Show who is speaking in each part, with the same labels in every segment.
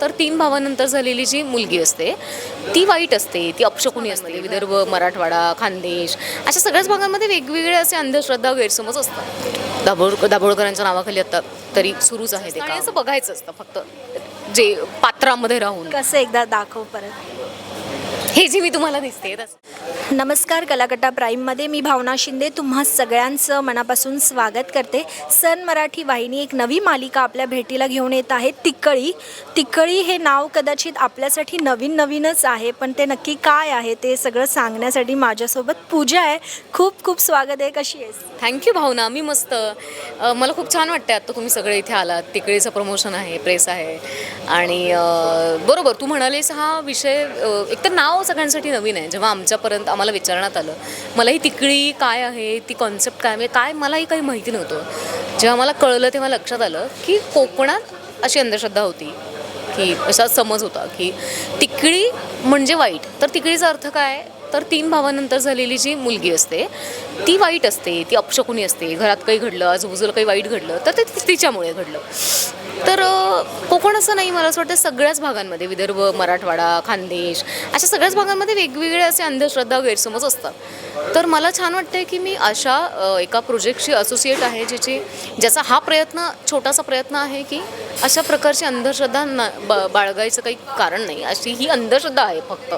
Speaker 1: तर तीन भावानंतर झालेली जी मुलगी असते ती वाईट असते ती अपशकुनी असते विदर्भ मराठवाडा खानदेश अशा सगळ्याच भागांमध्ये वेगवेगळे असे अंधश्रद्धा गैरसमज असतात. दाभोळ दाभोळकरांच्या नावाखाली आता तरी सुरूच आहे ते आणि असं बघायचं असतं फक्त जे पात्रामध्ये राहून.
Speaker 2: कसं एकदा दाखव परत.
Speaker 1: हे जे मी तुम्हाला दिसते.
Speaker 2: नमस्कार कलाकट्टा प्राईममध्ये मी भावना शिंदे तुम्हा सगळ्यांचं मनापासून स्वागत करते. सन मराठी वाहिनी एक नवी मालिका आपल्या भेटीला घेऊन येत आहे तिकळी. तिकळी हे नाव कदाचित आपल्यासाठी नवीन नवीनच आहे पण ते नक्की काय आहे ते सगळं सांगण्यासाठी माझ्यासोबत पूजा आहे. खूप खूप स्वागत आहे कशी आहेस?
Speaker 1: थँक्यू भावना. मी मस्त. मला खूप छान वाटतं आता तुम्ही सगळे इथे आलात. तिकडीचं प्रमोशन आहे प्रेस आहे. आणि बरोबर तू म्हणालीस हा विषय अ, एक तर नाव सगळ्यांसाठी नवीन आहे. जेव्हा आमच्यापर्यंत आम्हाला विचारण्यात आलं मला ही तिकडी काय आहे ती कॉन्सेप्ट काय म्हणजे काय मलाही काही माहिती नव्हतं. जेव्हा मला कळलं तेव्हा लक्षात आलं की कोकणात अशी अंधश्रद्धा होती. की असा समज होता की तिकडी म्हणजे वाईट. तर तिकडीचा अर्थ काय? तर तीन भावानंतर झालेली जी मुलगी असते ती वाईट असते ती अपशकुनी असते. घरात काही घडलं आजूबाजूला काही वाईट घडलं तर ते तिच्यामुळे घडलं. तर कोकण असं नाही मला असं वाटतं सगळ्याच भागांमध्ये विदर्भ मराठवाडा खानदेश अशा सगळ्याच भागांमध्ये वेगवेगळे असे अंधश्रद्धा गैरसमज असतात. तर मला छान वाटतं की मी अशा एका प्रोजेक्टशी असोसिएट आहे ज्याची ज्याचा हा प्रयत्न छोटासा प्रयत्न आहे की अशा प्रकारची अंधश्रद्धा न ब बाळगायचं काही कारण नाही. अशी ही अंधश्रद्धा आहे फक्त.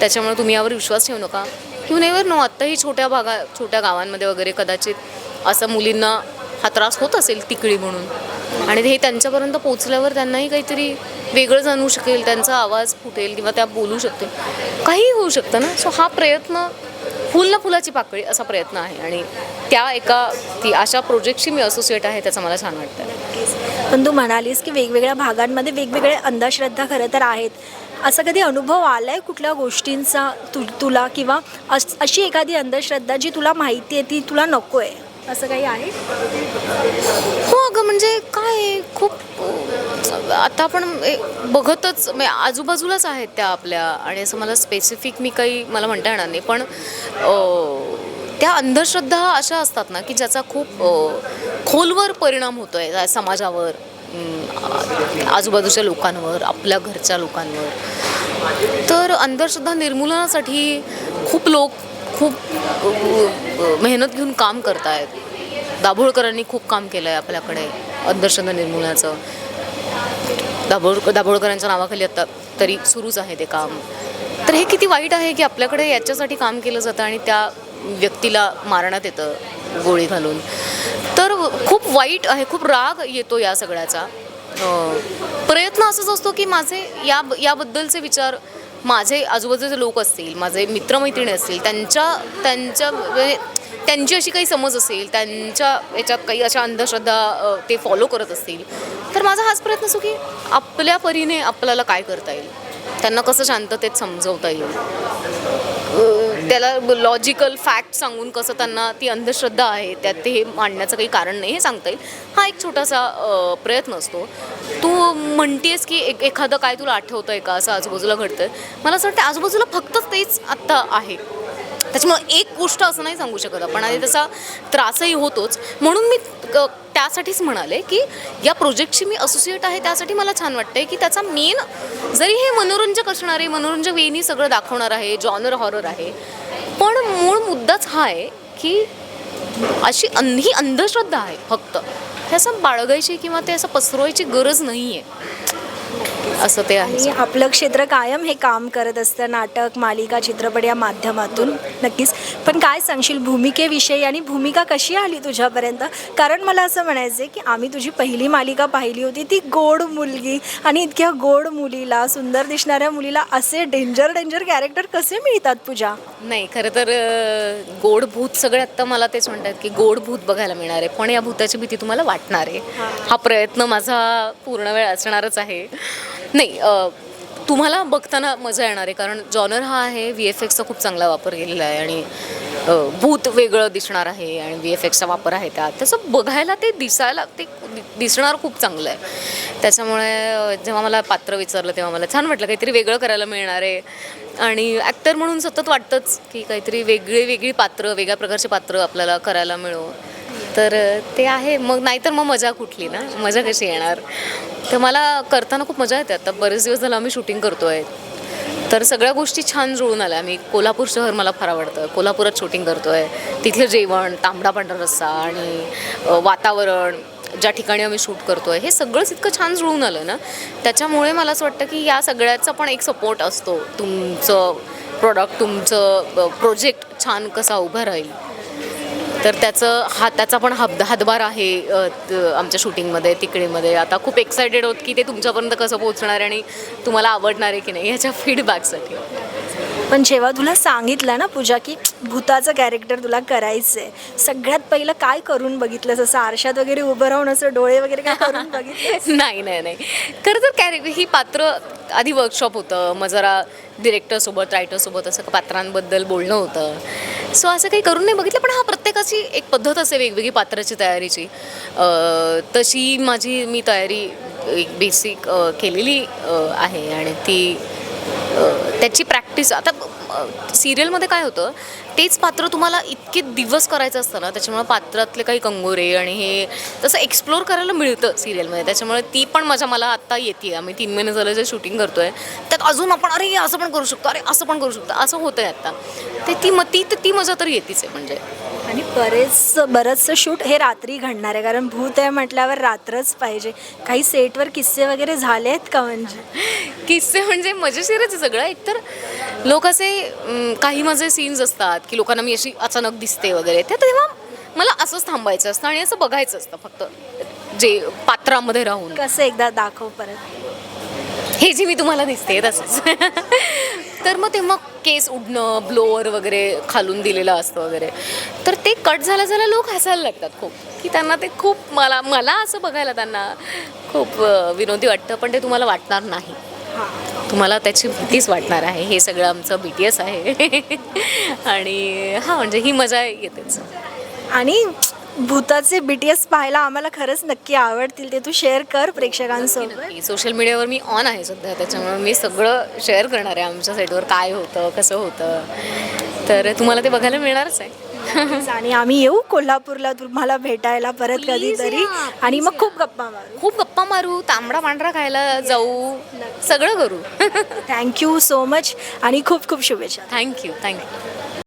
Speaker 1: त्याच्यामुळे तुम्ही यावर विश्वास ठेवू नका. किंवा नेवर नो आत्ताही छोट्या भागा छोट्या गावांमध्ये वगैरे कदाचित असं मुलींना हा त्रास होत असेल तिकडी म्हणून. आणि हे त्यांच्यापर्यंत पोचल्यावर त्यांनाही काहीतरी वेगळं जाणू शकेल त्यांचा आवाज फुटेल किंवा त्या बोलू शकतील. काहीही होऊ शकतं ना. सो हा प्रयत्न फुल ना फुलाची पाकळी असा प्रयत्न आहे. आणि त्या एका ती अशा प्रोजेक्टशी मी असोसिएट आहे त्याचं मला छान वाटतं
Speaker 2: पण तू म्हणालीस की वेगवेगळ्या भागांमध्ये वेगवेगळ्या अंधश्रद्धा खरं तर आहेत. असा कधी अनुभव आला आहे कुठल्या गोष्टींचा तु तुला किंवा अशी एखादी अंधश्रद्धा जी तुला माहिती आहे ती तुला नको आहे असं काही आहे?
Speaker 1: हो अगं म्हणजे काय आहे, खूप आता आपण बघतच म्हणजे आजूबाजूलाच आहेत त्या आपल्या आणि असं मला स्पेसिफिक मी काही मला म्हणता येणार नाही. पण त्या अंधश्रद्धा अशा असतात ना की ज्याचा खूप खोलवर परिणाम होतो आहे समाजावर. आजूबाजूच्या लोकांवर आपल्या घरच्या लोकांवर. तर अंधश्रद्धा निर्मूलनासाठी खूप लोक खूप मेहनत घेऊन काम करत आहेत दाभोळकरांनी खूप काम केलं आहे आपल्याकडे अंधश्रद्धा निर्मूलनाचं. दाभोळ दाभोळकरांच्या नावाखाली आता तरी सुरूच आहे ते काम. तर हे किती वाईट आहे की आपल्याकडे याच्यासाठी काम केलं जातं आणि त्या व्यक्तीला मारण्यात येतं गोळी घालून. तर खूप वाईट आहे खूप राग येतो या सगळ्याचा. प्रयत्न असाच असतो की माझे या याबद्दलचे विचार माझे आजूबाजूचे लोक असतील माझे मित्रमैत्रिणी असतील त्यांच्या त्यांच्या त्यांची अशी काही समज असेल त्यांच्या याच्यात काही अशा अंधश्रद्धा ते फॉलो करत असतील तर माझा हाच प्रयत्न असतो की आपल्या परीने आपल्याला काय करता येईल? त्यांना कसं शांततेत समजवता येईल? त्याला लॉजिकल फॅक्ट सांगून कसं त्यांना ती अंधश्रद्धा आहे त्यात ते हे मांडण्याचं काही कारण नाही हे सांगता येईल. हा एक छोटासा प्रयत्न असतो. तू म्हणतेस की एक एखादं काय तुला आठवतं आहे का? असं आजूबाजूला घडतं मला असं वाटतं आजूबाजूला फक्त तेच आत्ता आहे. त्याच्यामुळं एक गोष्ट असं नाही सांगू शकत आपण. आणि त्याचा त्रासही होतोच. म्हणून मी क- त्यासाठीच म्हणाले की या प्रोजेक्टशी मी असोसिएट आहे त्यासाठी मला छान वाटतंय की त्याचा मेन जरी हे मनोरंजक असणार आहे मनोरंजक वेनी सगळं दाखवणार आहे जॉनर हॉरर आहे पण मूळ मुद्दाच हा आहे की अशी अंध ही अंधश्रद्धा आहे फक्त. हे असं बाळगायची किंवा ते असं पसरवायची गरज नाही आहे असं ते आहे.
Speaker 2: आणि आपलं क्षेत्र कायम हे काम करत असतं नाटक मालिका चित्रपट या माध्यमातून नक्कीच. पण काय सांगशील भूमिकेविषयी आणि भूमिका कशी आली तुझ्यापर्यंत? कारण मला असं म्हणायचं आहे की आम्ही तुझी पहिली मालिका पाहिली होती ती गोड मुलगी. आणि इतक्या गोड मुलीला सुंदर दिसणाऱ्या मुलीला असे डेंजर डेंजर कॅरेक्टर कसे मिळतात पूजा?
Speaker 1: नाही खरं तर अं, गोड भूत सगळे आत्ता मला तेच म्हणतात की गोड भूत बघायला मिळणार आहे. पण या भूताची भीती तुम्हाला वाटणार आहे. हा प्रयत्न माझा पूर्ण वेळ असणारच आहे. नाही तुम्हाला बघताना मजा येणार आहे कारण जॉनर हा आहे व्ही एफ एक्सचा खूप चांगला वापर केलेला आहे आणि भूत वेगळं दिसणार आहे आणि व्ही एफ एक्सचा वापर आहे त्यात. तसं बघायला ते दिसायला ते दि- दिसणार खूप चांगलं आहे. त्याच्यामुळे जेव्हा मला पात्र विचारलं तेव्हा मला छान वाटलं काहीतरी वेगळं करायला मिळणार आहे. आणि ॲक्टर म्हणून सतत वाटतंच की काहीतरी वेगळी वेगळी पात्र वेगळ्या प्रकारचे पात्र आपल्याला करायला मिळो. तर ते आहे. मग नाहीतर मग मजा कुठली ना? मजा कशी येणार? तर मला करताना खूप मजा येते. आता बरेच दिवस झालं आम्ही शूटिंग करतो आहे तर सगळ्या गोष्टी छान जुळून आल्या. मी कोल्हापूर शहर मला फार आवडतं. कोल्हापुरात शूटिंग करतो आहे तिथलं जेवण तांबडा पांढरा रस्सा आणि वातावरण ज्या ठिकाणी आम्ही शूट करतो आहे हे सगळंच इतकं छान जुळून आलं ना? त्याच्यामुळे मला असं वाटतं की या सगळ्याचा पण एक सपोर्ट असतो. तुमचं प्रॉडक्ट तुमचं प्रोजेक्ट छान कसा उभं राहील. तर त्याचं हा त्याचा पण हात हातभार आहे त- आमच्या शूटिंगमध्ये तिकडीमध्ये आता खूप एक्सायटेड होत की ते तुमच्यापर्यंत कसं पोहोचणार आहे आणि तुम्हाला आवडणार आहे की नाही ह्याच्या फीडबॅकसाठी
Speaker 2: पण जेव्हा तुला सांगितलं ना पूजा की भूताचं कॅरेक्टर तुला करायचं आहे सगळ्यात पहिलं काय करून बघितलंस? असं आरशात वगैरे उभं राहून असं डोळे वगैरे काय करून बघितलं
Speaker 1: नाही नाही नाही. खरं तर कॅरेक्टर ही पात्र आधी वर्कशॉप होतं. मग जरा डिरेक्टरसोबत रायटरसोबत असं पात्रांबद्दल बोलणं होतं. सो असं काही करून नाही बघितलं पण हा प्रत्येकाची एक पद्धत असते वेगवेगळी पात्राची तयारीची. तशी माझी मी तयारी एक बेसिक केलेली आहे. आणि ती त्याची प्रॅक्टिस आता सिरियलमध्ये काय होतं तेच पात्र तुम्हाला इतके दिवस करायचं असतं ना त्याच्यामुळे पात्रातले काही कंगोरे आणि हे तसं एक्सप्लोर करायला मिळतं सिरियलमध्ये त्याच्यामुळे ती पण मजा मला आत्ता येते आम्ही तीन महिने झालं जे शूटिंग करतो आहे त्यात अजून आपण अरे असं पण करू शकतो अरे असं पण करू शकतो. असं होतं आहे आत्ता ते ती म ती तर ती मजा तर येतेच आहे म्हणजे.
Speaker 2: आणि बरेच बरंचसं शूट हे रात्री घडणार आहे. कारण भूत आहे म्हटल्यावर रात्रच पाहिजे. काही सेटवर किस्से वगैरे झाले आहेत का म्हणजे?
Speaker 1: किस्से म्हणजे मजेशीरच आहे सगळं. एकतर लोक असे अं, काही माझे सीन्स असतात की लोकांना मी अशी अचानक दिसते वगैरे. ते तेव्हा मला असंच थांबायचं असतं आणि असं बघायचं असतं फक्त. जे पात्रामध्ये राहून.
Speaker 2: कसं एकदा दाखव परत.
Speaker 1: हे जे मी तुम्हाला दिसते तसंच. तर मग तेव्हा केस उडणं ब्लोअर वगैरे खालून दिलेलं असतं वगैरे. तर ते कट झालं झालं लोक हसायला लागतात खूप. की त्यांना ते खूप मला मला असं बघायला त्यांना खूप विनोदी वाटतं पण ते तुम्हाला वाटणार नाही. तुम्हाला त्याची भीतीच वाटणार आहे. हे सगळं आमचं बी टी एस आहे. आणि हां म्हणजे ही मजा येतेच.
Speaker 2: आणि भूताचे बी टी एस पाहायला आम्हाला खरंच नक्की आवडतील ते तू शेअर कर प्रेक्षकांसोबत.
Speaker 1: सोशल मीडियावर मी ऑन आहे सध्या त्याच्यामुळे मी सगळं शेअर करणार आहे आमच्या साईटवर काय होतं कसं होतं. तर तुम्हाला ते बघायला मिळणारच आहे.
Speaker 2: आणि आम्ही येऊ कोल्हापूरला तुम्हाला भेटायला परत कधीतरी. आणि मग खूप गप्पा मारू.
Speaker 1: खूप गप्पा मारू तांबडा पांढरा खायला जाऊ सगळं करू.
Speaker 2: थँक्यू सो मच आणि खूप खूप शुभेच्छा.
Speaker 1: Thank you thank you